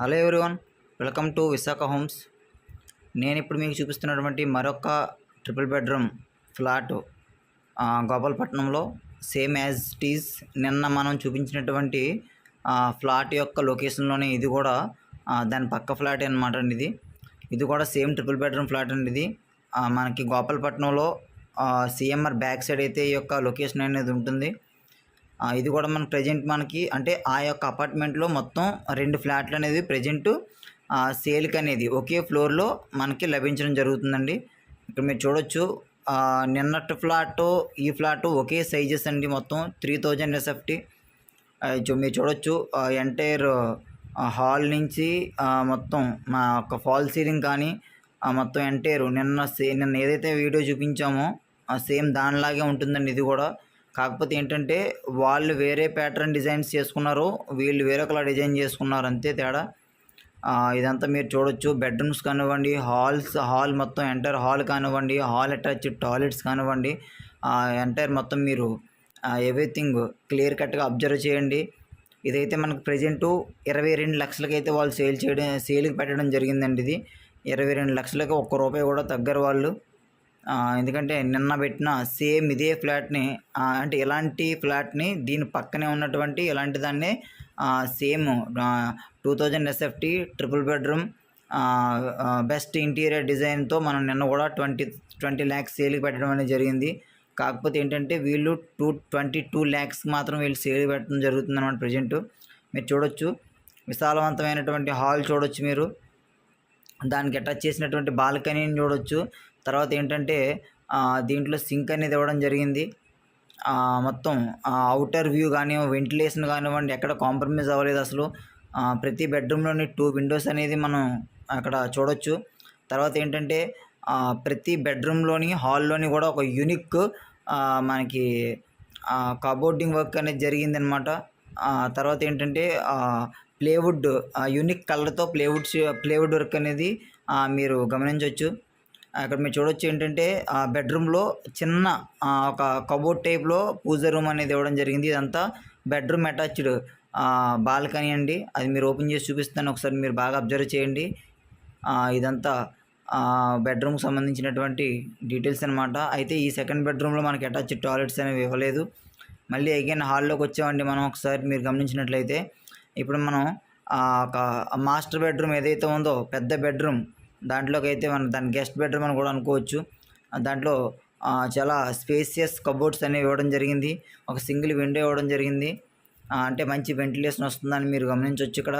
Hello everyone welcome to Visakha homes. నేను ఇప్పుడు మీకు చూపిస్తున్నటువంటి మరొక ట్రిపుల్ బెడ్రూమ్ ఫ్లాట్ గోపాలపట్నంలో సేమ్ యాజ్ ఇట్ ఈజ్ నిన్న మనం చూపించినటువంటి ఫ్లాట్ యొక్క లొకేషన్లోనే ఇది కూడా దాని పక్క ఫ్లాట్ అనమాట అండి ఇది. ఇది కూడా సేమ్ ట్రిపుల్ బెడ్రూమ్ ఫ్లాట్ అండి ఇది. మనకి గోపాలపట్నంలో సిఎంఆర్ బ్యాక్ సైడ్ అయితే ఈ యొక్క లొకేషన్ అనేది ఉంటుంది. ఇది కూడా మన ప్రజెంట్ మనకి అంటే ఆ యొక్క అపార్ట్మెంట్లో మొత్తం రెండు ఫ్లాట్లు అనేది ప్రజెంట్ సేల్కి అనేది ఒకే ఫ్లోర్లో మనకి లభించడం జరుగుతుందండి. ఇక్కడ మీరు చూడొచ్చు నిన్నటి ఫ్లాట్ ఈ ఫ్లాట్ ఒకే సైజెస్ అండి మొత్తం త్రీ థౌజండ్ ఎస్ఎఫ్టీ మీరు చూడొచ్చు ఎంటైర్ హాల్ నుంచి మొత్తం మా యొక్క ఫాల్ సీలింగ్ కానీ మొత్తం ఎంటైర్ నిన్న సే నిన్న ఏదైతే వీడియో చూపించామో సేమ్ దానిలాగే ఉంటుందండి ఇది కూడా. కాకపోతే ఏంటంటే వాళ్ళు వేరే ప్యాటర్న్ డిజైన్స్ చేసుకున్నారు వీళ్ళు వేరొకలా డిజైన్ చేసుకున్నారు అంతే తేడా. ఇదంతా మీరు చూడొచ్చు. బెడ్రూమ్స్ కానివ్వండి హాల్స్ హాల్ మొత్తం ఎంటైర్ హాల్ కానివ్వండి హాల్ అటాచ్ టాయిలెట్స్ కానివ్వండి ఎంటైర్ మొత్తం మీరు ఎవ్రీథింగ్ క్లియర్ కట్గా అబ్జర్వ్ చేయండి. ఇదైతే మనకు ప్రజెంటు ఇరవై రెండు లక్షలకైతే వాళ్ళు సేల్ చేయడం సేల్కి పెట్టడం జరిగిందండి ఇది. ఇరవై రెండు లక్షలకి ఒక్క రూపాయి కూడా తగ్గరు వాళ్ళు. ఎందుకంటే నిన్న పెట్టిన సేమ్ ఇదే ఫ్లాట్ని అంటే ఇలాంటి ఫ్లాట్ని దీని పక్కనే ఉన్నటువంటి ఇలాంటి దాన్ని same two thousand SFT triple bedroom best interior డిజైన్తో మనం నిన్న కూడా ట్వంటీ ట్వంటీ ల్యాక్స్ సేల్కి పెట్టడం అనేది జరిగింది. కాకపోతే ఏంటంటే వీళ్ళు టూ ట్వంటీ టూ ల్యాక్స్ మాత్రం వీళ్ళు సేల్ పెట్టడం జరుగుతుంది అనమాట ప్రజెంట్. మీరు చూడొచ్చు. విశాలవంతమైనటువంటి హాల్ చూడొచ్చు మీరు. దానికి అటాచ్ చేసినటువంటి బాల్కనీని చూడొచ్చు. తర్వాత ఏంటంటే దీంట్లో సింక్ అనేది ఇవ్వడం జరిగింది. మొత్తం అవుటర్ వ్యూ కానీ వెంటిలేషన్ కానివ్వండి ఎక్కడ కాంప్రమైజ్ అవ్వలేదు అసలు. ప్రతి బెడ్రూమ్లోని టూ విండోస్ అనేది మనం అక్కడ చూడొచ్చు. తర్వాత ఏంటంటే ప్రతి బెడ్రూమ్లోని హాల్లోని కూడా ఒక యూనిక్ మనకి కబోర్డింగ్ వర్క్ అనేది జరిగిందనమాట. తర్వాత ఏంటంటే ప్లేవుడ్ యూనిక్ కలర్తో ప్లేవుడ్ ప్లేవుడ్ వర్క్ అనేది మీరు గమనించవచ్చు అక్కడ మీరు చూడొచ్చు ఏంటంటే ఆ బెడ్రూమ్లో చిన్న ఒక కబోర్డ్ టైప్లో పూజ రూమ్ అనేది ఇవ్వడం జరిగింది. ఇదంతా బెడ్రూమ్ అటాచ్డ్ బాల్కనీ అండి. అది మీరు ఓపెన్ చేసి చూపిస్తాను. ఒకసారి మీరు బాగా అబ్జర్వ్ చేయండి. ఇదంతా బెడ్రూమ్కి సంబంధించినటువంటి డీటెయిల్స్ అనమాట అయితే ఈ సెకండ్ బెడ్రూమ్లో మనకి అటాచ్ టాయిలెట్స్ అనేవి ఇవ్వలేదు. మళ్ళీ అగైన్ హాల్లోకి వచ్చామండి మనం ఒకసారి మీరు గమనించినట్లయితే. ఇప్పుడు మనం ఒక మాస్టర్ బెడ్రూమ్ ఏదైతే ఉందో పెద్ద బెడ్రూమ్ దాంట్లోకి అయితే మనం దాని గెస్ట్ బెడ్రూమ్ అని కూడా అనుకోవచ్చు. దాంట్లో చాలా స్పేసియస్ కబోర్డ్స్ అనేవి ఇవ్వడం జరిగింది. ఒక సింగిల్ విండో ఇవ్వడం జరిగింది. అంటే మంచి వెంటిలేషన్ వస్తుందని మీరు గమనించవచ్చు ఇక్కడ.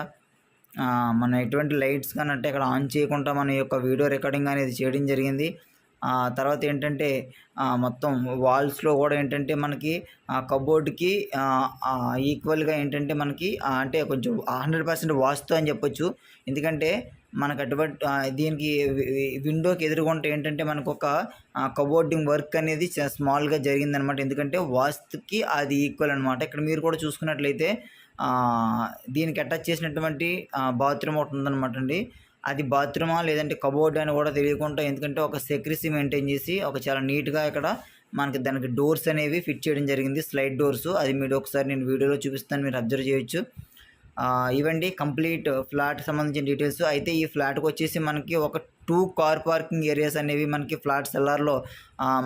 మన మనం ఎటువంటి లైట్స్ కానీ అంటే ఇక్కడ ఆన్ చేయకుండా మన యొక్క వీడియో రికార్డింగ్ అనేది చేయడం జరిగింది. తర్వాత ఏంటంటే మొత్తం వాల్స్లో కూడా ఏంటంటే మనకి కబోర్డ్కి ఈక్వల్గా ఏంటంటే మనకి అంటే కొంచెం హండ్రెడ్ పర్సెంట్ వాస్తు అని చెప్పొచ్చు. ఎందుకంటే మనకు అటువంటి దీనికి విండోకి ఎదురుగుంటే ఏంటంటే మనకు ఒక కబోర్డింగ్ వర్క్ అనేది చా- స్మాల్గా జరిగిందనమాట. ఎందుకంటే వాస్తుకి అది ఈక్వల్ అనమాట. ఇక్కడ మీరు కూడా చూసుకున్నట్లయితే దీనికి అటాచ్ చేసినటువంటి బాత్రూమ్ ఒకటి ఉందన్నమాట అండి. అది బాత్రూమా లేదంటే కబోర్డ్ అని కూడా తెలియకుండా ఎందుకంటే ఒక సెక్రసీ మెయింటైన్ చేసి ఒక చాలా నీట్గా ఇక్కడ మనకి దానికి డోర్స్ అనేవి ఫిట్ చేయడం జరిగింది. Slide doors. అది మీరు ఒకసారి నేను వీడియోలో చూపిస్తాను మీరు అబ్జర్వ్ చేయొచ్చు. ఇవండి కంప్లీట్ ఫ్లాట్ సంబంధించిన డీటెయిల్స్. అయితే ఈ ఫ్లాట్కి వచ్చేసి మనకి ఒక టూ కార్ పార్కింగ్ ఏరియాస్ అనేవి మనకి ఫ్లాట్ సెల్లార్లో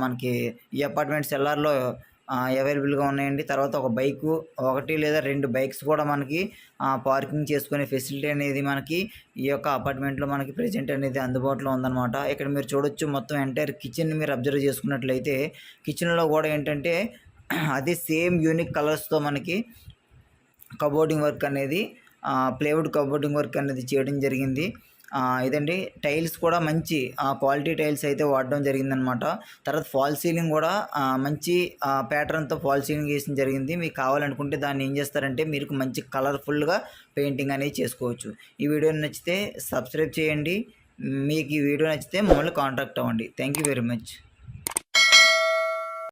మనకి ఈ అపార్ట్మెంట్ సెల్లార్లో అవైలబుల్గా ఉన్నాయండి. తర్వాత ఒక బైకు ఒకటి లేదా రెండు బైక్స్ కూడా మనకి పార్కింగ్ చేసుకునే ఫెసిలిటీ అనేది మనకి ఈ యొక్క అపార్ట్మెంట్లో మనకి ప్రెజెంట్ అనేది అందుబాటులో ఉందన్నమాట. ఇక్కడ మీరు చూడొచ్చు మొత్తం ఎంటైర్ కిచెన్ మీరు అబ్జర్వ్ చేసుకున్నట్లయితే కిచెన్లో కూడా ఏంటంటే అది సేమ్ యూనిక్ కలర్స్తో మనకి కబోర్డింగ్ వర్క్ అనేది ప్లేవుడ్ కబోర్డింగ్ వర్క్ అనేది చేయడం జరిగింది. ఇదండి. టైల్స్ కూడా మంచి క్వాలిటీ టైల్స్ అయితే వాడడం జరిగిందనమాట. తర్వాత ఫాల్ సీలింగ్ కూడా మంచి ప్యాటర్న్తో ఫాల్ సీలింగ్ వేసిన జరిగింది. మీకు కావాలనుకుంటే దాన్ని ఏం చేస్తారంటే మీరు మంచి కలర్ఫుల్గా పెయింటింగ్ అనేది చేసుకోవచ్చు. ఈ వీడియో నచ్చితే సబ్స్క్రైబ్ చేయండి. మీకు ఈ వీడియో నచ్చితే మమ్మల్ని కాంటాక్ట్ అవ్వండి. Thank you very much